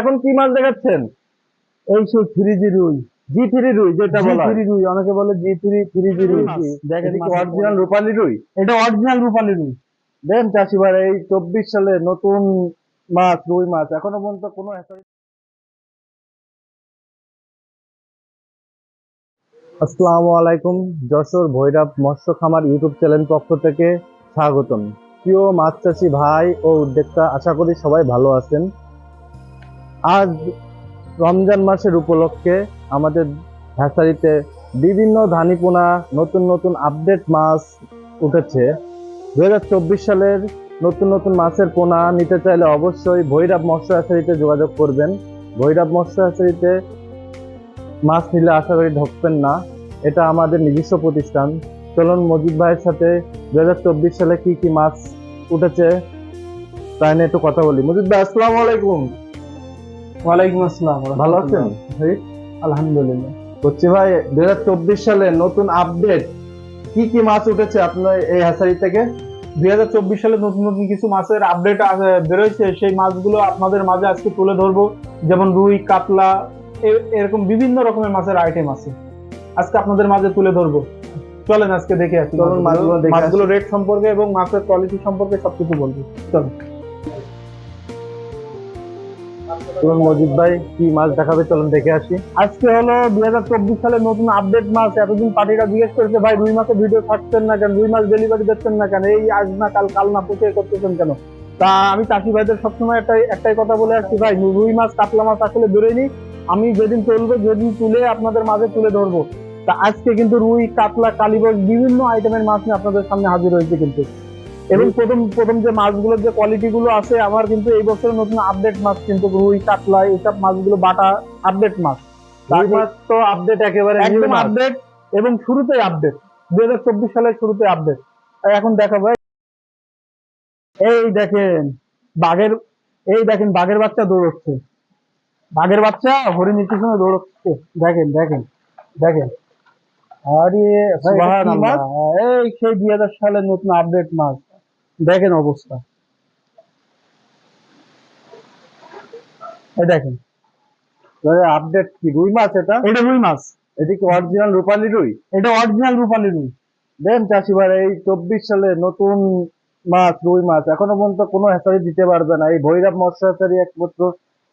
এখন কি মাছ দেখাচ্ছেন? এই সেই থ্রি জি রুই জি থ্রি রুই যেটা বলা থ্রি রুই অনেকে বলে জি থ্রি থ্রি জি রুই। দেখেন অরিজিনাল রূপালী রুই। এটা অরিজিনাল রূপালী রুই। দেন চাষি ভাই এই চব্বিশ সালে নতুন মাছ রুই মাছ এখনও পর্যন্ত কোনো আসসালামু আলাইকুম যশোর ভৈরব মৎস্য খামার ইউটিউব চ্যানেল পক্ষ থেকে স্বাগতম। প্রিয় মাছ চাষি ভাই ও উদ্যোক্তা আশা করি সবাই ভালো আছেন। আজ রমজান মাসের উপলক্ষে আমাদের হ্যাচারিতে বিভিন্ন ধানিপোনা, নতুন নতুন আপডেট মাছ উঠেছে। দু হাজার চব্বিশ সালের নতুন নতুন মাছের পোনা নিতে চাইলে অবশ্যই ভৈরব মৎস্য হ্যাচারিতে যোগাযোগ করবেন। ভৈরব মৎস্য হ্যাচারিতে মাছ নিলে আশা করি ঢুকবেন না। এটা আমাদের নিজস্ব প্রতিষ্ঠান। চলুন মজিদ ভাইয়ের সাথে দু হাজার চব্বিশ সালে কি কি মাছ উঠেছে তাই নিয়ে একটু কথা বলি। মজিদ ভাই, আসসালামু আলাইকুম। ওয়ালাইকুম আসসালাম ভালো আছেন? আলহামদুলিল্লাহ। ভাই দুই সালে নতুন আপডেট কি কি মাছ উঠেছে আপনার এই হ্যাচারি থেকে? দুই হাজার চব্বিশ সালে নতুন নতুন কিছু মাছের আপডেট বেরোয়েছে সেই মাছগুলো আপনাদের মাঝে আজকে তুলে ধরবো। যেমন রুই কাতলা এরকম বিভিন্ন রকমের মাছের আইটেম আছে। আজকে আপনাদের মাঝে তুলে ধরবো। চলেন আজকে দেখে আসি চলুন মাছগুলো। দেখে আসি। মাছগুলো রেট সম্পর্কে এবং মাছের কোয়ালিটি সম্পর্কে সবকিছু বলব। চলো মজিদ ভাই, কি মাছ দেখাবে চলুন দেখে আসি। আজকে হলো দুই হাজার চব্বিশ সালের নতুন আপডেট মাছ। এতদিন জিজ্ঞেস করেছে, ভাই, রুই মাছের ভিডিও ছাড়ছেন না কেন? রুই মাছ ডেলিভারি দিচ্ছেন না কেন? এই আজ না কাল কাল না করতেছেন কেন? তা আমি চাষি ভাইদের সবসময় একটাই একটাই কথা বলে আসছি, ভাই রুই মাছ, কাতলা মাছ আসলে বেরোয়নি আমি যেদিন চলবে যেদিন তুলে আপনাদের মাঝে তুলে ধরবো। তা আজকে কিন্তু রুই, কাতলা কালীবাগ বিভিন্ন আইটেমের মাছ নিয়ে আপনাদের সামনে হাজির হয়েছে কিন্তু। এবং প্রথম প্রথম যে মাছগুলোর যে কোয়ালিটি গুলো আছে আমার কিন্তু এই বছর নতুন আপডেট মাছ কিন্তু রুই কাতলা এইসব মাছগুলো বাটা আপডেট মাছ। মাছ তো আপডেট একেবারে একদম আপডেট এবং শুরুতেই আপডেট দুই হাজার চব্বিশ সালের শুরুতে আপডেট এখন দেখাবো এই দেখেন বাঘের এই দেখেন বাঘের বাচ্চা দৌড়চ্ছে। বাঘের বাচ্চা হরিণীর পিছনে দৌড়চ্ছে। দেখেন দেখেন দেখেন। আরে? এই সেই দুই হাজার সালের নতুন আপডেট মাছ। দেখেন অবস্থা। দেখেন। আপডেট কি? রুই মাছ এটা? এটা রুই মাছ। এটা কি অরিজিনাল রূপালী রুই? এটা অরিজিনাল রূপালী রুই। দেন চাষি ভাই এই চব্বিশ সালে নতুন মাছ রুই মাছ এখনও পর্যন্ত কোনো হ্যাচারি দিতে পারবে না। এই ভৈরব মৎস্য হ্যাচারি একমাত্র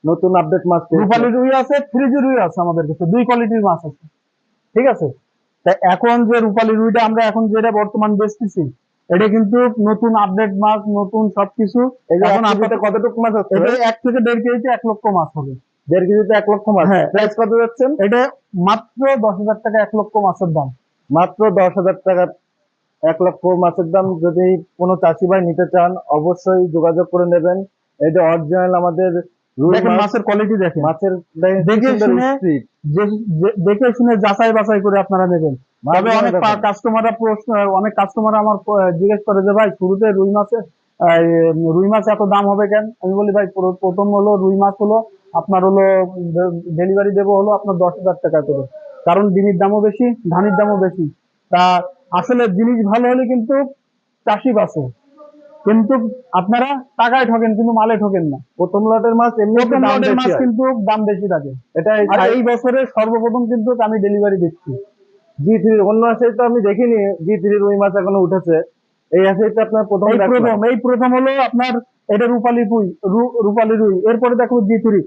নতুন আপডেট মাছ। রূপালী রুই আছে থ্রি জি রুই আছে আমাদের কাছে। দুই কোয়ালিটির মাছ আছে। ঠিক আছে? তা এখন যে রূপালী রুইটা আমরা এখন যেটা বর্তমান বেচতেছি এটা কিন্তু নতুন আপডেট মাছ নতুন সবকিছু। এখন আপনাদের কতটুকু মাছ হচ্ছে এটা এক থেকে দেড় কেজিতে এক লক্ষ মাছ হবে। দেড় কেজিতে এক লক্ষ মাছ? হ্যাঁ। প্রাইস কত যাচ্ছেন? এটা মাত্র দশ হাজার টাকা এক লক্ষ মাছের দাম। মাত্র দশ হাজার টাকা এক লক্ষ মাছের দাম। যদি কোনো চাষি ভাই নিতে চান অবশ্যই যোগাযোগ করে নেবেন। এটা অরিজিনাল আমাদের দেখেন মাছের কোয়ালিটি দেখেন। মাছের দেখে শুনে দেখে শুনে যাচাই বাছাই করে আপনারা নেবেন। তবে অনেক কাস্টমাররা প্রশ্ন অনেক কাস্টমার আমার জিজ্ঞেস করে যে ভাই শুরুতে রুই মাছে এই, রুই মাছ এত দাম হবে কেন? আমি বলি ভাই প্রথম হলো রুই মাছ হলো আপনার হলো ডেলিভারি দেবো হলো আপনার দশ হাজার টাকা করে। কারণ ডিমের দামও বেশি ধানের দামও বেশি। তা আসলে জিনিস ভালো হলে কিন্তু চাষি বাঁচে। কিন্তু আপনারা টাকায় ঠকেন কিন্তু মালে ঠকেন না। প্রথম লটের মাছ এমনি প্রথম লটের মাছ কিন্তু দাম বেশি থাকে। এটা এই বছরে সর্বপ্রথম কিন্তু আমি ডেলিভারি দিচ্ছি। জি থ্রির অন্য মাসে তো আমি দেখিনি। জি থ্রির ওই মাছ এখনও উঠেছে। এই আশাইতে আপনার প্রথম। প্রথম এই প্রথম হলো আপনার এটা রূপালী রুই রু- রূপালী রুই এরপরে দেখো জি থ্রি।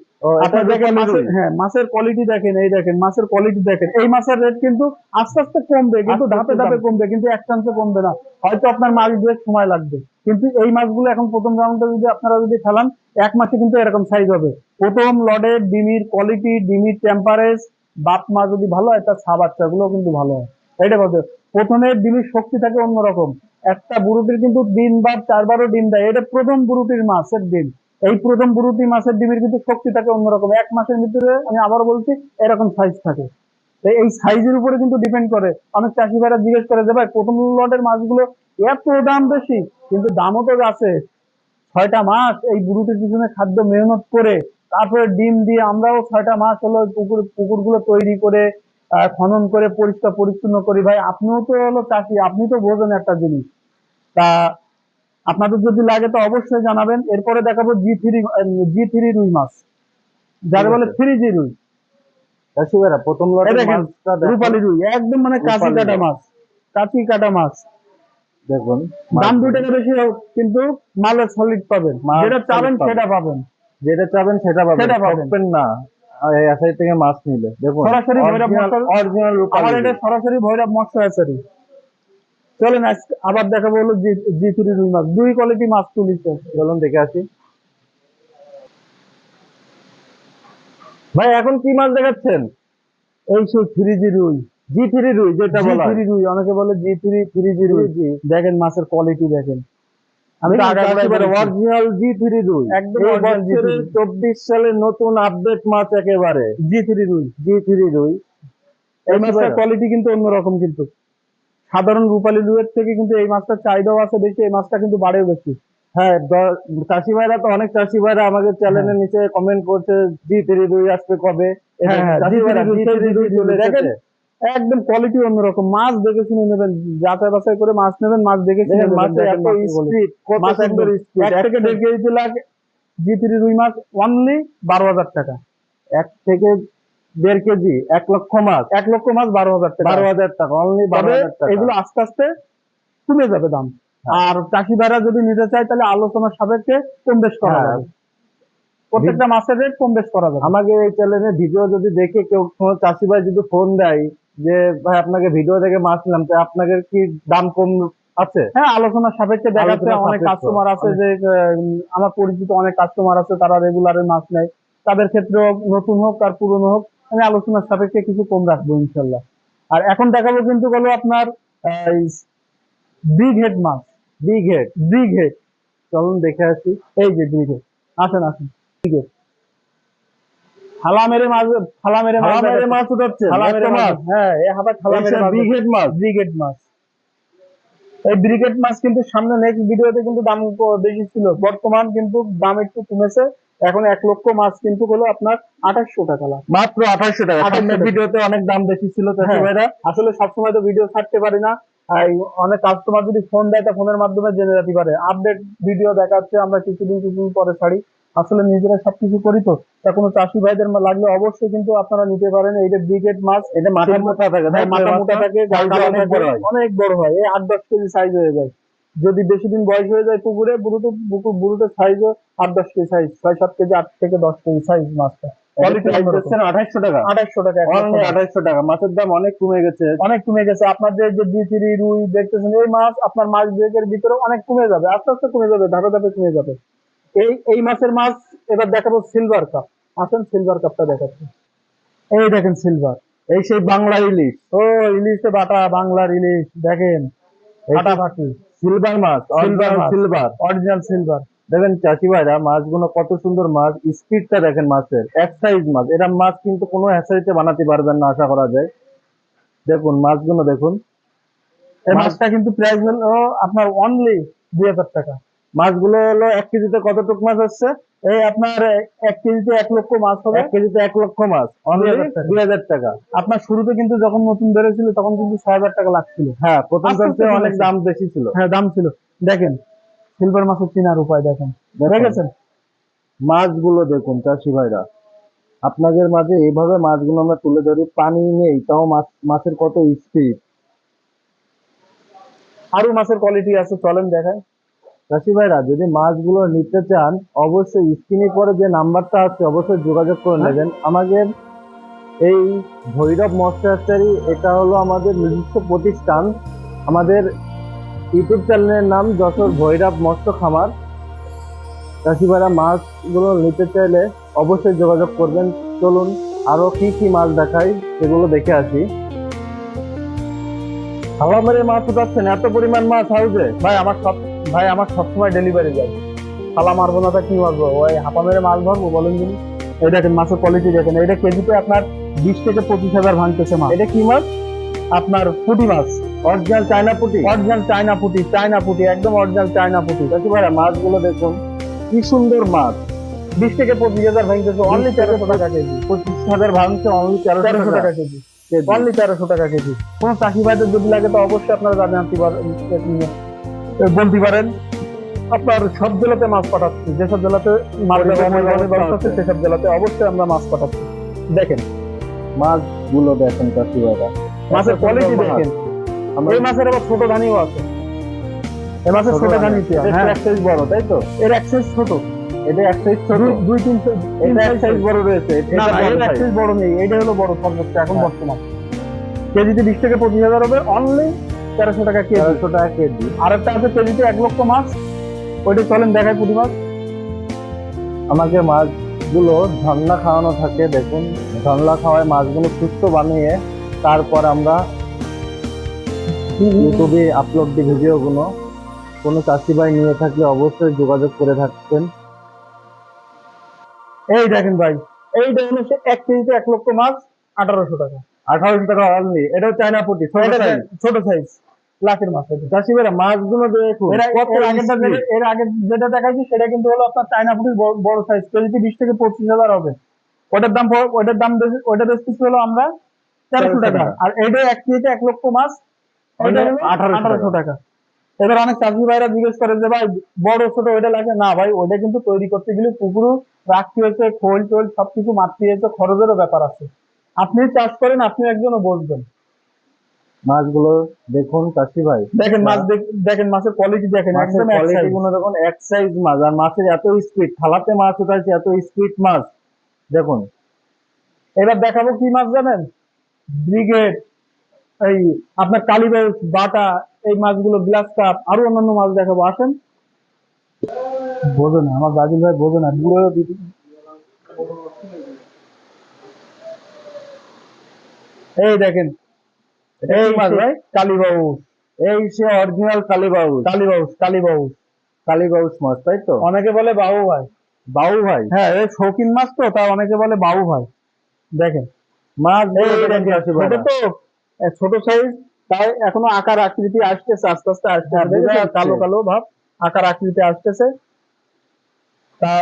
হ্যাঁ মাছের কোয়ালিটি দেখেন এই দেখেন মাছের কোয়ালিটি দেখেন। এই মাছের রেট কিন্তু আস্তে আস্তে কমবে কিন্তু ধাপে ধাপে কমবে। কিন্তু এক চান্সে কমবে না। হয়তো আপনার মাছ সময় লাগবে কিন্তু এই মাছগুলো এখন প্রথম রাউন্ডে যদি আপনারা যদি ফেলান এক মাসে কিন্তু এরকম সাইজ হবে। প্রথম লডের ডিমির কোয়ালিটি ডিমির টেম্পারেজ বাপ মা যদি ভালো হয় তার বাচ্চাগুলো কিন্তু ভালো হয়। এটা বলতে প্রথমে ডিমের শক্তি থাকে অন্যরকম। একটা বুরুটির কিন্তু দিনবার চারবারও ডিম দেয়। এটা প্রথম বুরুটির মাছের ডিম। এই প্রথম বুরুটি মাছের ডিমের কিন্তু শক্তি থাকে অন্যরকম। এক মাসের ভিতরে আমি আবার বলছি, এরকম সাইজ থাকে। এই সাইজের উপরে কিন্তু ডিপেন্ড করে। অনেক চাষি ভাইরা জিজ্ঞেস করে যে, ভাই, প্রথম লটের মাছগুলো এত দাম বেশি, কিন্তু দামও তো আছে। ছয়টা মাস এই বুরুটির পিছনে খাদ্য মেহনত করে, তারপরে ডিম দিয়ে আমরাও ছয়টা মাস হলো পুকুর, পুকুরগুলো তৈরি করে খনন করে পরিষ্কার পরিচ্ছন্ন করি। ভাই, আপনিও তো হলো চাষি, আপনি তো বোঝেন একটা জিনিস। তা আপনাদের যদি লাগে তো অবশ্যই জানাবেন। এরপরে দেখাবো জি থ্রি জি থ্রি রুই মাছ। যারা বলে থ্রি জি রুই। প্রথম। রূপালি রুই একদম মানে কাঁচি কাটা মাছ। কাঁচি কাটা মাছ। দেখুন দাম দুই টাকা বেশি হোক কিন্তু মালের সলিড পাবেন। যেটা চাবেন সেটা পাবেন। যেটা চাবেন সেটা পাবেন। সেটা পাবেন। না। এই থেকে মাছ নিলে। দেখুন সরাসরি ভৈরব অরিজিনাল আমার এটা সরাসরি ভৈরব মৎস্য হ্যাচারি চলেন আজকে আবার দেখাবো হলো জি থ্রি রুই মাছ। দুই কোয়ালিটি মাছ তুলিছে। চলুন দেখে আসি। ভাই এখন কি মাছ দেখাচ্ছেন? এই সেই থ্রি জি রুই জি থ্রি রুই যেটা বলা থ্রি রুই অনেকে বলে জি থ্রি থ্রি জি রুই। জি দেখেন মাছের কোয়ালিটি দেখেন। আমি। অরিজিনাল জি থ্রি রুই। একদম। চব্বিশ সালের নতুন আপডেট মাছ একেবারে। জি থ্রি রুই। জি থ্রি রুই। এই মাছটার কোয়ালিটি কিন্তু অন্যরকম কিন্তু। সাধারণ রূপালী রুইয়ের থেকে কিন্তু এই মাছটার চাহিদাও আছে বেশি এই মাছটা কিন্তু বাড়েও বেশি। হ্যাঁ চাষি ভাইরা তো অনেক চাষি ভাইরা আমাদের চ্যানেলের নিচে কমেন্ট করছে জি থ্রি রুই আসবে কবে? হ্যাঁ, হ্যাঁ, চাষি G3 ভাইরা রুই, জি সেই থ্রি রুই G3 চলে দেখেন, এসেছে। একদম কোয়ালিটি অন্যরকম। মাছ দেখে শুনে নেবেন যাচাই বাছাই করে মাছ নেবেন মাছ দেখে শুনে থেকে দেড় কেজি লাখ জি থ্রি রুই মাছ অনলি বারো হাজার টাকা। এক থেকে দেড় কেজি এক লক্ষ মাছ। এক লক্ষ মাছ বারো হাজার টাকা। বারো হাজার টাকা অনলি বারো হাজার টাকা। এগুলো আস্তে আস্তে কমে যাবে দাম। আর চাষি ভাইরা যদি নিতে চায় তাহলে আলোচনার সাপেক্ষে কম বেশ করা হ্যাঁ। যাবে। প্রত্যেকটা মাছের রেট কম বেশ করা যাবে। আমাকে এই চ্যানেলে ভিডিও যদি দেখে কেউ চাষি ভাই যদি ফোন দেয় যে ভাই আপনাকে ভিডিও দেখে মাছ নিলাম তো আপনাদের কি দাম কম আছে? হ্যাঁ আলোচনার সাপেক্ষে দেখাচ্ছে অনেক কাস্টমার আছে যে আমার পরিচিত অনেক কাস্টমার আছে তারা রেগুলারে মাছ নেয়। তাদের ক্ষেত্রেও নতুন হোক আর পুরনো হোক আমি আলোচনার সাপেক্ষে কিছু কম রাখব ইনশাল্লাহ আর এখন দেখাবো কিন্তু হলো আপনার বিগ হেড মাছ বিগ হেড বিগ হেড চলুন দেখে আসি। এই যে বিগ হেড আসেন আসেন। হেড মেরে মাছ মেরে মাছ মাছ উঠাচ্ছে। মেরে মাছ। হ্যাঁ এই হাতে থালা মেরে মাছ বিগ মাছ ব্রিগেড মাছ এই ব্রিগেড মাছ কিন্তু সামনে নেক্সট ভিডিওতে কিন্তু দাম বেশি ছিল। বর্তমান কিন্তু দাম একটু কমেছে। এখন এক লক্ষ মাছ কিন্তু হলো আপনার আঠাশশো টাকা লাখ। মাত্র আঠাশশো টাকা। 2800 ভিডিওতে অনেক দাম বেশি ছিল হ্যাঁ। আসলে সবসময় তো ভিডিও ছাড়তে পারি না। অনেক কাস্টমার যদি ফোন দেয় তা ফোনের মাধ্যমে জেনে যেতে পারে। আপডেট ভিডিও দেখাচ্ছে আমরা কিছুদিন কিছুদিন পরে ছাড়ি। আসলে নিজেরা সবকিছু করি তো। তা কোনো চাষি ভাইদের লাগলে অবশ্যই কিন্তু আপনারা নিতে পারেন। এই যে ব্রিগেড মাছ এটা মাথা মোটা থাকে হ্যাঁ, মাথা মোটা থাকে অনেক বড় হয়। অনেক বড় হয়। এই আট দশ কেজি সাইজ হয়ে যায়। যদি বেশি দিন বয়স হয়ে যায় পুকুরে বুড়ুতে বুকু- বুড়ুতে সাইজও আট দশ কেজি সাইজ ছয় সাত কেজি আট থেকে দশ কেজি সাইজ মাছটা। কোয়ালিটি Quality দিচ্ছেন আঠাশশো টাকা। আঠাশশো টাকা এক টাকা। মাছের দাম অনেক কমে গেছে। অনেক কমে গেছে। আপনার যে যে বিচিরি রুই দেখতেছেন এই মাছ আপনার মাছ ব্রেকের ভিতরে অনেক কমে যাবে। আস্তে আস্তে কমে যাবে ধাপে ধাপে কমে যাবে। এই এই মাছের মাছ এবার দেখাবো সিলভার কাপ আসেন সিলভার কাপটা দেখাচ্ছি। এই দেখেন সিলভার এই সেই বাংলা ইলিশ। ও ইলিশে বাটা বাংলার ইলিশ। দেখেন। সিলভার মাছ Silver সিলভার অরিজিনাল সিলভার দেখেন চাষি ভাইরা মাছগুলো কত সুন্দর মাছ স্পিডটা দেখেন মাছের এক সাইজ মাছ এরা মাছ কিন্তু কোনো হ্যাচারিতে বানাতে পারবেন না আশা করা যায়। দেখুন মাছগুলো দেখুন। এই মাছটা কিন্তু প্রাইস হলো আপনার অনলি দুই হাজার টাকা। মাছগুলো হলো এক কেজিতে কতটুক মাছ হচ্ছে এই আপনার এক কেজিতে এক লক্ষ মাছ হবে। এক কেজিতে এক লক্ষ মাছ। অনলি দুই হাজার টাকা। আপনার শুরুতে কিন্তু যখন নতুন বেড়েছিল তখন কিন্তু ছয় হাজার টাকা লাগছিল। হ্যাঁ প্রথম আস্তে অনেক দাম বেশি ছিল। হ্যাঁ দাম ছিল। দেখেন সিলভার মাছের চিনার উপায় দেখেন। দেখেছেন মাছগুলো দেখুন চাষি ভাইরা। আপনাদের মাঝে এইভাবে মাছগুলো আমরা তুলে ধরি পানি নেই তাও মাছ মাছের কত স্পিড আরও মাছের কোয়ালিটি আছে চলেন দেখায় চাষি ভাইরা যদি মাছগুলো নিতে চান অবশ্যই স্ক্রিনে পরে যে নাম্বারটা আছে অবশ্যই যোগাযোগ করে হ্যাঁ। নেবেন। আমাদের এই ভৈরব মৎস্যাচারী এটা হলো আমাদের নিজস্ব প্রতিষ্ঠান। আমাদের ইউটিউব চ্যানেলের নাম যশোর ভৈরব মৎস্য খামার। চাষি ভাইরা মাছগুলো নিতে চাইলে অবশ্যই যোগাযোগ করবেন। চলুন আরও কি কি মাছ দেখাই সেগুলো দেখে আসি। হাওয়া মেরে মাছ উঠাচ্ছেন এত পরিমাণ মাছ হাউজে? ভাই আমার সব ভাই আমার সবসময় ডেলিভারি যায়। থালা মারবো না তা কি মারবো? ওই হাপা মেরে মাছ ধরবো বলেন দিন এই দেখেন মাছের কোয়ালিটি দেখেন। এটা কেজিতে আপনার বিশ থেকে পঁচিশ হাজার ভাঙতেছে মাছ। এটা কি মাছ? আপনার পুঁটি মাছ। অরিজিনাল চায়না পুটি? অরিজিনাল চায়না পুঁটি চায়না পুঁটি একদম অরিজিনাল চায়না পুঁটি। চাষি ভাইরা মাছগুলো দেখুন। কি সুন্দর মাছ। বিশ থেকে পঁচিশ হাজার ভাঙতেছে অনলি তেরোশো টাকা কেজি। পঁচিশ হাজার ভাঙছে অনলি তেরোশো টাকা কেজি। অনলি তেরোশো টাকা কেজি। কোনো চাষি ভাইদের যদি লাগে তো অবশ্যই আপনারা জানাতে পারেন বলতে পারেন আপনার সব জেলাতে মাছ পাঠাচ্ছি। যেসব জেলাতে ব্যবস্থা আছে। সেসব জেলাতে অবশ্যই আমরা মাছ পাঠাচ্ছি। দেখেন। মাছগুলো দেখেন মাছের কোয়ালিটি দেখেন। এই মাছের আবার ছোট ধানিও আছে। এই মাছের ছোট হ্যাঁ। এক সাইজ বড় তাই তো? এর এক size ছোট। এটা এক সাইজ ছোট। দুই- তিন size- এটা এক সাইজ বড় রয়েছে। না এর এক size বড় নেই। এটা হলো বড় সর্বোচ্চ এখন হ্যাঁ। বর্তমান। কেজিতে বিশ থেকে পঁচিশ হাজার হবে। অনলি তেরোশো টাকা কেজি। তেরোশো টাকা কেজি। আর একটা আছে কেজিতে এক লক্ষ মাছ। ওইটা চলেন দেখায় পুঁটি মাছ আমাকে মাছগুলো ঝর্ণা খাওয়ানো থাকে দেখুন। ঝর্ণা খাওয়ায় মাছগুলো সুস্থ বানিয়ে তারপর আমরা ইউটিউবে আপলোড দিই ভিডিওগুলো। কোনো চাষি ভাই নিয়ে থাকলে অবশ্যই যোগাযোগ করে থাকবেন। এই দেখেন ভাই এই দেখেন হচ্ছে এক কেজিতে এক লক্ষ মাছ আঠারোশো টাকা। আঠারোশো টাকা অনলি এটাও চায়না পুটি ছোট এটা ছোট সাইজ লাখের মাছ এটা। চাষি ভাইরা মাছগুলো দেখুন এর আগে-। যেটা- দেখাচ্ছি সেটা কিন্তু হলো আপনার চায়না ফুটির বড়- সাইজ কেজিতে বিশ থেকে পঁচিশ হাজার হবে। ওটার দাম ওটার দাম ওটা বেচতেছি হলো আমরা তেরোশো টাকা। আর এইটা এক কেজিতে এক লক্ষ মাছ। ওটা এটা হলো 1800 আঠারোশো টাকা। এবার অনেক চাষি ভাইরা জিজ্ঞেস করে যে ভাই বড় ছোট ওইটা লাগে? না ভাই ওইটা কিন্তু তৈরি করতে গেলে পুকুরও রাখতে হয়েছে খোল টোল সবকিছু মারতে হয়েছে খরচেরও ব্যাপার আছে। আপনি চাষ করেন আপনি একজনও বসবেন। মাছগুলো দেখুন চাষি ভাই। দেখেন মাছ দেখ- দেখেন মাছের কোয়ালিটি দেখেন একদম কোয়ালিটি গুলো দেখুন এক সাইজ মাছ আর মাছের এত স্পিড থালাতে মাছ উঠাইছে এত স্পিড মাছ। দেখুন। এবার দেখাবো কি মাছ জানেন? ব্রিগেড এই আপনার কালীবাউস বাটা এই মাছগুলো গ্লাস কাপ আরও অন্যান্য মাছ দেখাবো আসেন। বোঝো না আমার গাজী ভাই বোঝো না বুড়ো এই দেখেন। এই মাছ ভাই কালীবাউস এই সে অরিজিনাল কালীবাউস কালীবাউস কালীবাউস কালীবাউস মাছ তাই তো? অনেকে বলে বাবু ভাই। বাউ ভাই? হ্যাঁ এই শৌখিন মাছ তো তাই অনেকে বলে বাবু ভাই। দেখেন। মাছ ছোট তো ছোট সাইজ তাই এখনও আকার আকৃতি আসতেছে আস্তে আস্তে আসতে হ্যাঁ, কালো কালো ভাব আকার আকৃতি আসতেছে। তা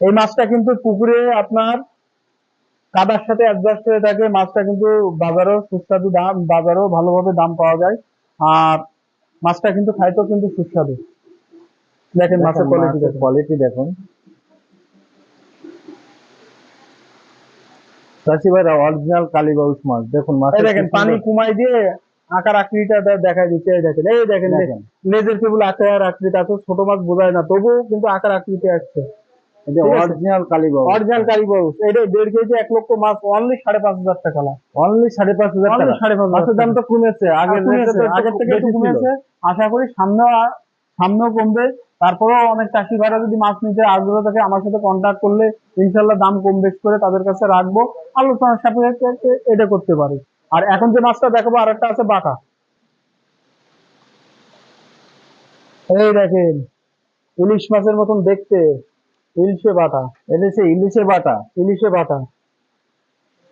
এই মাছটা কিন্তু পুকুরে আপনার কাদার সাথে অ্যাডজাস্ট হয়ে থাকে মাছটা কিন্তু বাজারেও সুস্বাদু দাম বাজারেও ভালোভাবে দাম পাওয়া যায়। আর মাছটা কিন্তু খাইতেও কিন্তু সুস্বাদু। দেখেন মাছের কোয়ালিটি কোয়ালিটি দেখুন। চাষি ভাইরা অরিজিনাল কালীবাউস মাছ। দেখুন মাছ দেখেন পানি কুমাই দিয়ে আকার আকৃতিটা দে- দেখাই দিচ্ছে এই দেখেন এই দেখেন লেজের কেবল আকার আকৃতি এত ছোট মাছ বোঝায় না তবুও কিন্তু আকার আকৃতি আসছে। এটা অরিজিনাল কালীবাউস অরিজিনাল কারিগর এটা দেড় কেজি এক লক্ষ মাছ অনলি সাড়ে পাঁচ হাজার টাকা অনলি সাড়ে পাঁচ হাজার টাকা। সাড়ে পাঁচ মাছের দাম তো কমেছে। আগের rate এ তো একটু আগের থেকে একটু কমেছে। আশা করি সামনেও সামনেও কমবে। তারপরেও অনেক চাষি ভাইরা যদি মাছ নিতে আগ্রহ থাকে আমার সাথে কন্ট্যাক্ট করলে ইনশাল্লাহ দাম কম বেশ করে তাদের কাছে রাখব। আলোচনার সাথে এটা করতে পারি। আর এখন যে মাছটা দেখাবো আর একটা আছে বাঁকা। এই দেখেন ইলিশ মাছের মতন দেখতে। ইলিশে বাটা এনেছে ইলিশে বাটা ইলিশে বাটা।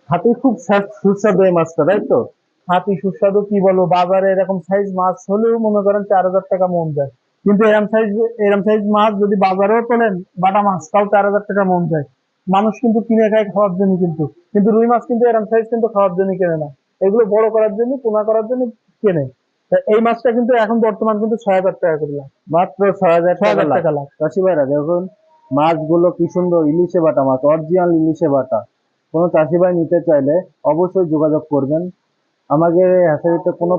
হাতে খুব সুস্বাদু এই মাছটা তাই তো? হাতি সুস্বাদু কি বলো বাজারে এরকম সাইজ মাছ হলেও মনে করেন চার হাজার টাকা মন যায়। কিন্তু এরম সাইজ এরম সাইজ মাছ যদি বাজারেও তোলেন বাটা মাছ তাও চার হাজার টাকা মন যায়। মানুষ কিন্তু কিনে খায় খাওয়ার জন্য কিন্তু। কিন্তু রুই মাছ কিন্তু এরম সাইজ কিন্তু খাওয়ার জন্য কেনে না। এগুলো বড় করার জন্য পোনা করার জন্য কেনে। এই মাছটা কিন্তু এখন বর্তমান কিন্তু ছয় হাজার টাকা করে লাখ। মাত্র ছয় হাজার টাকা লাখ। চাষি ভাইরা দেখুন মাছগুলো কি সুন্দর, ইলিশে বাটা মাছ অরিজিনাল ইলিশে বাটা। কোনো চাষি ভাই নিতে চাইলে অবশ্যই যোগাযোগ করবেন। আমাদের হ্যাচারিতে কোনো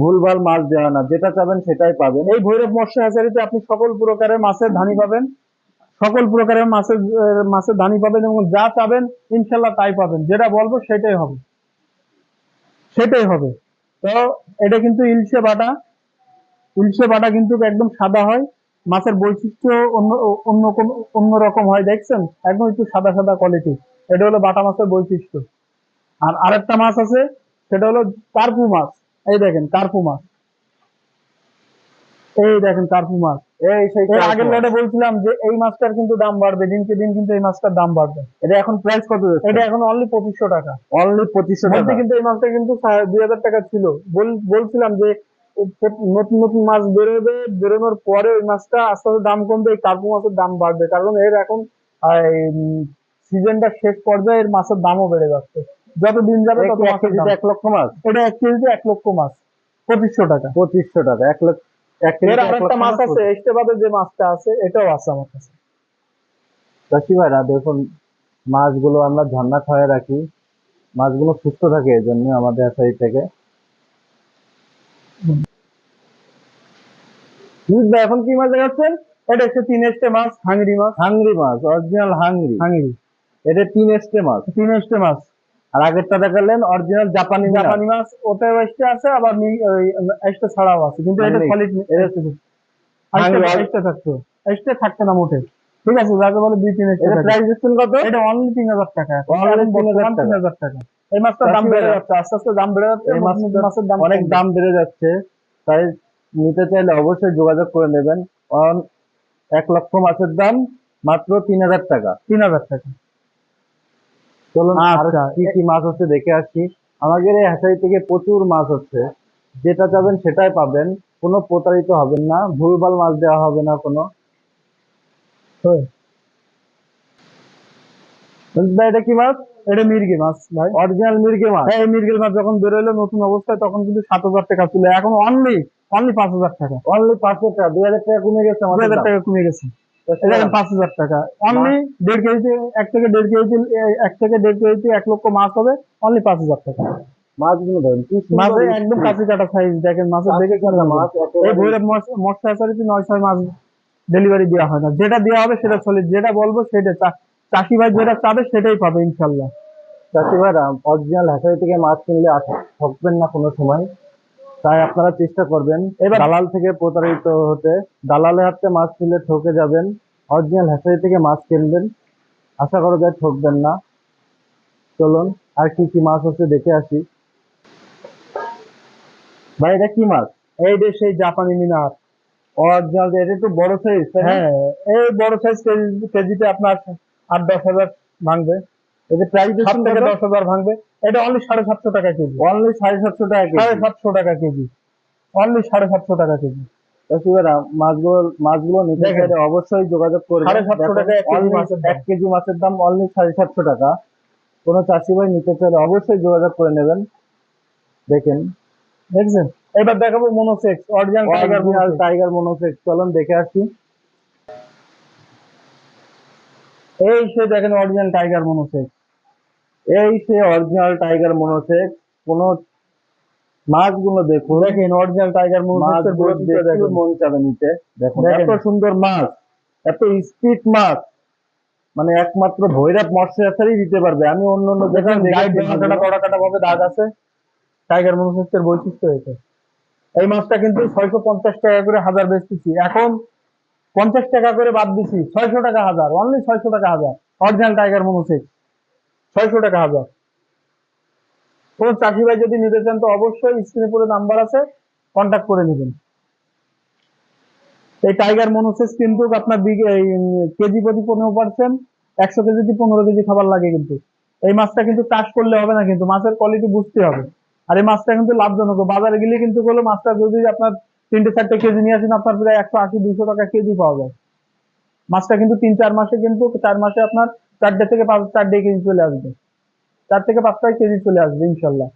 ভুলভাল মাছ দেওয়া না, যেটা চাবেন সেটাই পাবেন। এই ভৈরব মৎস্য হ্যাচারিতে আপনি সকল প্রকারের মাছের ধানি পাবেন। সকল প্রকারের মাছের মাছের ধানি পাবেন এবং যা চাবেন, ইনশাল্লাহ তাই পাবেন। যেটা বলব সেটাই হবে। সেটাই হবে। তো এটা কিন্তু ইলশে বাটা। ইলশে বাটা কিন্তু একদম সাদা হয়। মাছের বৈশিষ্ট্য অন্য অন্য কোন রকম হয় দেখছেন? একদম একটু সাদা সাদা কোয়ালিটি এটা হলো বাটা মাছের বৈশিষ্ট্য। আর আরেকটা মাছ আছে সেটা হলো কার্পু মাছ। এই দেখেন কার্পু মাছ। এই দেখেন কার্পু মাছ। এই সেই আগের লটে বলছিলাম যে এই মাছটার কিন্তু দাম বাড়বে দিনকে দিন কিন্তু এই মাছটার দাম বাড়বে। এটা এখন প্রাইস কত এটা এখন অনলি পঁচিশশো টাকা। অনলি পঁচিশশো টাকা। কিন্তু এই মাছটা কিন্তু দুই হাজার টাকা ছিল। বল- বলছিলাম যে নতুন নতুন মাছ বেরোবে বেরোনোর পরে ওই মাছটা আস্তে আস্তে দাম কমবে কার্পু মাছের দাম বাড়বে। কারণ এর এখন সিজনটা শেষ পর্যায়ে এর মাছের দামও বেড়ে যাচ্ছে। যত দিন যাবে তত মাছের দাম। এক লক্ষ মাছ? এটা এক কেজিতে এক লক্ষ মাছ। পঁচিশশো টাকা। পঁচিশশো টাকা এক লক্ষ এর আরেকটা মাছ আছে এস্টেবাদে যে মাছটা আছে এটাও আছে আমার কাছে। চাষি ভাইরা দেখুন মাছগুলো আমরা ঝর্ণা খাওয়াই রাখি। মাছগুলো সুস্থ থাকে এই জন্য আমাদের সাইড থেকে। এখন কি মাছ দেখাচ্ছেন এটা হচ্ছে তিন এস্টে মাছ হাঙ্গরি মাছ। হাংরি মাছ অরিজিনাল হাংরি। হাঙ্গরি এটা তিন এস্টে মাছ। তিন এস্টে মাছ। আর আগেরটা দেখালেন অরিজিনাল জাপানি জাপানি মাছ ওটাও এস্টে আছে আবার এস্টে ছাড়াও আছে কিন্তু এটা এস্টে থাকতো এস্টে থাকতো না মোটে। ঠিক আছে যাকে বলে দুই তিন এস্টে। প্রাইস দিচ্ছেন কত? এটা অনলি তিন হাজার টাকা। Only 3,000 তিন হাজার টাকা। এই মাছটার দাম বেড়ে যাচ্ছে আস্তে আস্তে দাম বেড়ে যাচ্ছে এই মাছের দাম অনেক দাম বেড়ে যাচ্ছে তাই নিতে চাইলে অবশ্যই যোগাযোগ করে নেবেন। কারণ এক লক্ষ মাছের দাম মাত্র তিন হাজার টাকা। তিন হাজার টাকা। চলুন আর আচ্ছা, কি কি মাছ হচ্ছে দেখে আসি। আমাদের এই হাসাই থেকে প্রচুর মাছ হচ্ছে যেটা চাবেন সেটাই পাবেন। কোনো প্রতারিত হবেন না। ভুলভাল মাছ দেওয়া হবে না কোনো। এটা কি মাছ? এটা মির্গি মাছ ভাই। অরিজিনাল মির্গে মাছ? হ্যাঁ মাছ যখন বেরোলো নতুন অবস্থায় তখন কিন্তু সাত হাজার টাকা ছিল। এখন অনলি অনলি পাঁচ হাজার টাকা। অনলি পাঁচশো টাকা দুই হাজার টাকা কমে গেছে দুই হাজার টাকা কমে গেছে। পাঁচ হাজার টাকা। অনলি দেড় কেজিতে এক থেকে দেড় কেজি এক থেকে দেড় কেজিতে এক লক্ষ মাছ হবে। অনলি পাঁচ হাজার টাকা। মাছগুলো ধরেন। একদম কাঁচি কাটা সাইজ দেখেন মাছের দেখে মাছ এই একেবারে ভৈরব মৎস্য আচারিতে নয় ছয় মাছ ডেলিভারি দেওয়া হয় না। যেটা দেওয়া হবে সেটা চলে যেটা বলব সেটা চাষি ভাই যেটা চাবে সেটাই পাবে ইনশাল্লাহ। চাষি অরিজিনাল হ্যাচারি থেকে মাছ কিনলে ঠকবেন না কোনো সময়। তাই আপনারা চেষ্টা করবেন। এবার- দালাল থেকে প্রতারিত হতে। দালালের হাতে মাছ কিনলে ঠকে যাবেন। অরিজিনাল হ্যাচারি থেকে মাছ কিনবেন। আশা করা যায় ঠকবেন না। চলুন আর কি কি মাছ হচ্ছে দেখে আসি। ভাই এটা কি মাছ? এই যে সেই জাপানি মিনার। অরিজিনাল এটা একটু বড় সাইজ হ্যাঁ এই বড় সাইজ কেজিতে আপনার আট দশ হাজার ভাঙবে। প্রাইস সাত থেকে দশ হাজার ভাঙবে। এটা অনলি সাড়ে সাতশো টাকা কেজি। অনলি সাড়ে সাতশো টাকা কেজি। সাড়ে সাতশো টাকা কেজি। অনলি সাড়ে সাতশো টাকা কেজি। চাষি মাছগুলো মাছগুলো নিতে দেখেন। অবশ্যই যোগাযোগ সাড়ে সাতশো টাকা এক কেজি মাছের দাম। অনলি সাড়ে সাতশো টাকা। কোনো চাষি ভাই নিতে চাইলে অবশ্যই যোগাযোগ করে নেবেন। দেখেন। দেখছেন? এবার দেখাবো monosex original tiger original tiger monosex চলুন দেখে আসি। এই সে দেখেন অরিজিনাল টাইগার মনোসেক্স এই সে অরিজিনাল টাইগার মনোসেক্স কোনো মাছগুলো দেখুন। দেখেন অরিজিনাল টাইগার বৈশিষ্ট্য মন চাবে নিতে। দেখুন এত সুন্দর মাছ এত স্পিড মাছ। মানে একমাত্র ভৈরব মৎস্য আচারই দিতে পারবে। আমি অন্য অন্য দেখেন যেখানে কাটা কড়া কাটা ভাবে দাগ আছে। টাইগার মনোসেক্সের বৈশিষ্ট্য এটা এই মাছটা কিন্তু ছয়শো পঞ্চাশ টাকা করে হাজার বেচতেছি। এখন পঞ্চাশ টাকা করে বাদ দিছি, ছয়শো টাকা হাজার অনলি ছয়শো টাকা হাজার অরিজিনাল টাইগার মনোসেক্স ছয়শো টাকা হাজার। কোন চাষি ভাই যদি নিতে চান তো অবশ্যই স্ক্রিনে পরে নাম্বার আছে কন্ট্যাক্ট করে নেবেন। এই টাইগার মনোসেক্স কিন্তু আপনার কেজি প্রতি পনেরো পার্সেন্ট একশো কেজিতে পনেরো কেজি খাবার লাগে কিন্তু। এই মাছটা কিন্তু চাষ করলে হবে না কিন্তু, মাছের কোয়ালিটি বুঝতে হবে। আর এই মাছটা কিন্তু লাভজনক। বাজারে গেলে কিন্তু মাছটা যদি আপনার তিনটে চারটে কেজি নিয়ে আসেন, আপনার প্রায় একশো আশি দুশো টাকা কেজি পাওয়া যায়। মাছটা কিন্তু তিন চার মাসে কিন্তু চার মাসে আপনার চারটে থেকে পাঁচ চারটে কেজি চলে আসবে। চার থেকে পাঁচটা কেজি চলে আসবে, ইনশাল্লাহ।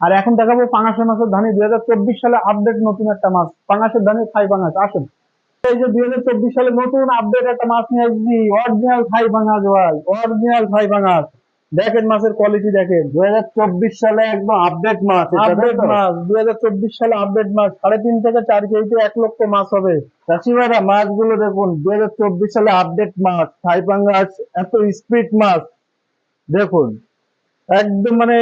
আর এখন দেখাবো পাঙাশের মাছের ধানি। দুই হাজার চব্বিশ সালে আপডেট নতুন একটা মাছ। পাঙাশের ধানি, থাই পাঙাশ। আসেন। এই যে দুই হাজার চব্বিশ সালে নতুন আপডেট একটা মাছ নিয়ে আসছি। অরিজিনাল থাই পাঙাশ, ভাই। অরিজিনাল থাই পাঙাশ। দেখেন মাছের কোয়ালিটি দেখেন। দুই হাজার চব্বিশ সালে একদম আপডেট মাছ আপডেট মাছ দুই হাজার চব্বিশ সালে আপডেট মাছ সাড়ে তিন থেকে চার কেজিতে এক লক্ষ মাছ হবে। চাষি ভাইরা মাছগুলো দেখুন দুই হাজার চব্বিশ সালে আপডেট মাছ থাই পাঙ্গাস এত স্পিড মাছ। দেখুন একদম মানে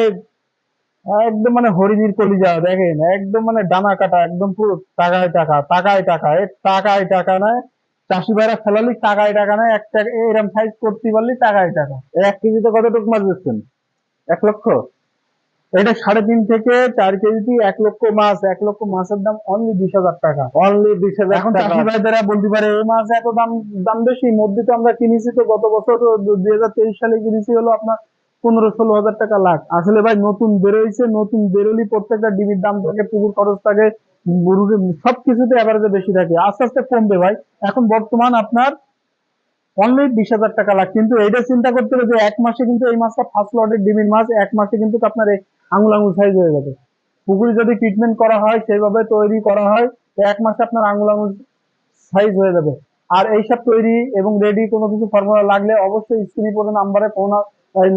একদম মানে হরিণীর কলিজা দেখেন একদম মানে ডানা কাটা একদম পুরো টাকায় টাকা টাকায় টাকা এ টাকায় টাকা না চাষি ভাইরা ফেলালি টাকায় টাকা না এক টাকা এরকম সাইজ করতে পারলি টাকায় টাকা। এক কেজিতে কতটুকু মাছ দিচ্ছেন এক লক্ষ? এটা সাড়ে তিন থেকে চার কেজিতে এক লক্ষ মাছ এক লক্ষ মাছের দাম অনলি বিশ হাজার টাকা। অনলি বিশ হাজার এখন টাকা। চাষি ভাইদেরা বলতে পারে এই মাছ এত দাম দাম বেশি মধ্যে তো আমরা কিনেছি তো গত বছর দুই হাজার তেইশ সালে কিনেছি হলো আপনার পনেরো ষোলো হাজার টাকা লাখ। আসলে ভাই নতুন বেরোইছে নতুন বেরোলি প্রত্যেকটা ডিবির দাম থাকে পুকুর খরচ থাকে সব কিছুতে অ্যাভারেজে বেশি থাকে। আস্তে আস্তে কমবে ভাই। এখন বর্তমান আপনার অনলি বিশ হাজার টাকা লাখ। কিন্তু এইটা চিন্তা করতে হবে যে এক মাসে কিন্তু এই মাছটা ফার্স্ট লটের ডিমের মাছ, এক মাসে কিন্তু আপনার এই আঙুল আঙুল সাইজ হয়ে যাবে। পুকুরে যদি ট্রিটমেন্ট করা হয়, সেইভাবে তৈরি করা হয় এক মাসে আপনার আঙুল আঙুল সাইজ হয়ে যাবে। আর এইসব তৈরি এবং রেডি কোনো কিছু ফর্মুলা লাগলে অবশ্যই স্ক্রিনে পড়ে নাম্বারে ফোন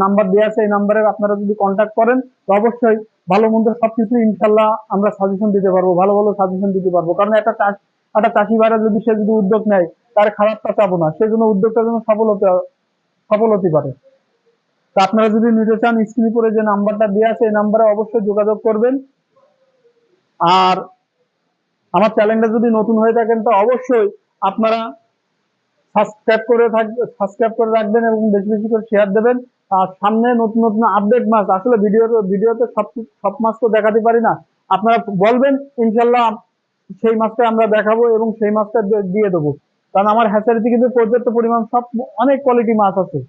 নাম্বার দেওয়া আছে, এই নাম্বারে আপনারা যদি কন্ট্যাক্ট করেন, তো অবশ্যই ভালো মন্দ সবকিছু ইনশাল্লাহ আমরা সাজেশন দিতে পারব, ভালো ভালো সাজেশন দিতে পারব। কারণ একটা চাষ একটা চাষি ভাইরা যদি সে যদি উদ্যোগ নেয়, তার খারাপটা চাবো না। সেজন্য উদ্যোগটা যেন সফল হতে সফল হতে পারে। তা আপনারা যদি নিতে চান, স্ক্রিনে পরে যে নাম্বারটা দেওয়া আছে, এই নাম্বারে অবশ্যই যোগাযোগ করবেন। আর আমার চ্যানেলটা যদি নতুন হয়ে থাকেন, তো অবশ্যই আপনারা সাবস্ক্রাইব করে থাকবে সাবস্ক্রাইব করে রাখবেন এবং বেশি বেশি করে শেয়ার দেবেন। আর সামনে নতুন নতুন আপডেট মাছ আসলে ভিডিও ভিডিওতে সব সব মাছ তো দেখাতে পারি না। আপনারা বলবেন ইনশাল্লাহ সেই মাছটা আমরা দেখাবো এবং সেই মাছটা দিয়ে- দেবো। কারণ আমার হ্যাচারিতে কিন্তু পর্যাপ্ত পরিমাণ সব অনেক কোয়ালিটি মাছ আছে।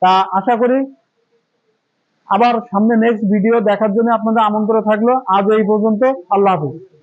তা আশা করি আবার সামনে নেক্সট ভিডিও দেখার জন্য আপনাদের আমন্ত্রণ থাকল। আজ এই পর্যন্ত, আল্লাহ হাফিজ।